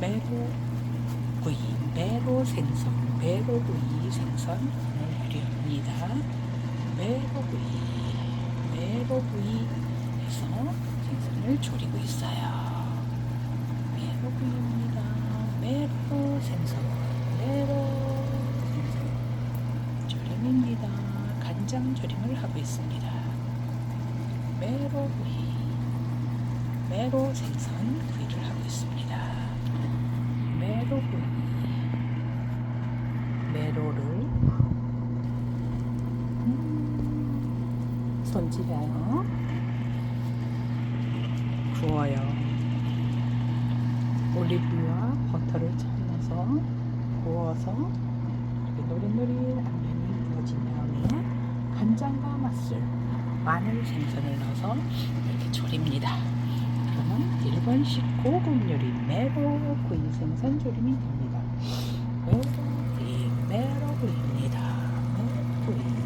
메로 구이, 메로 생선, 메로 구이 생선 오늘 요리합니다. 메로 구이, 메로 구이 해서 생선을 조리고 있어요. 메로 구이입니다. 메로 생선, 메로 생선 조림입니다. 간장 조림을 하고 있습니다. 메로 구이, 메로 생선 구이를 하고 있습니다. 메로 구이, 메로를 음, 손질해요. 구워요. 올리브유와 버터를 첨어서 구워서 노릇노릇 앞면이 구워진 다음에 간장과 맛술, 마늘 생선을 넣어서 이렇게 조립니다. 그러면 일본식 고급 요리 메로 넣고 인생 산조림이 됩니다. 이메로입니다 매러구이.